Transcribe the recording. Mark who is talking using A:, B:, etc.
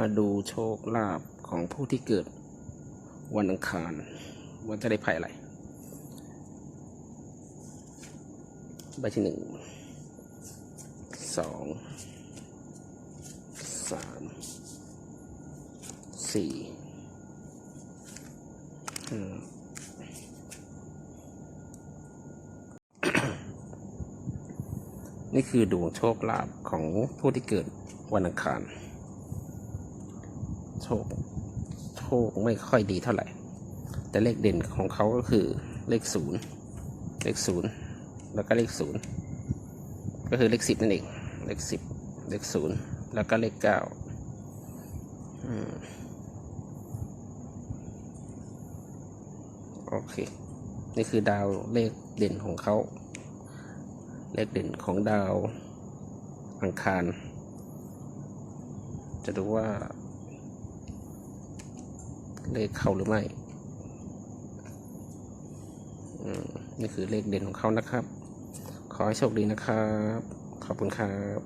A: มาดูโชคลาภของผู้ที่เกิดวันอังคารว่าจะได้ไพ่อะไรใบที่หนึ่งสองสามสี่ห้านี่คือดวงโชคลาภของผู้ที่เกิดวันอังคาร โชค โชคไม่ค่อยดีเท่าไหร่ แต่เลขเด่นของเขาก็คือเลขศูนย์เลขศูนย์แล้วก็เลขศูนย์ก็คือเลขสิบนั่นเอง เลขสิบเลขศูนย์แล้วก็เลขเก้าอืมโอเค นี่คือดาวเลขเด่นของเขา เลขเด่นของดาวอังคาร จะดูว่า เลขเข้าหรือไม่อืมนี่คือเลขเด่นของเขานะครับ ขอให้โชคดีนะครับ ขอบคุณครับ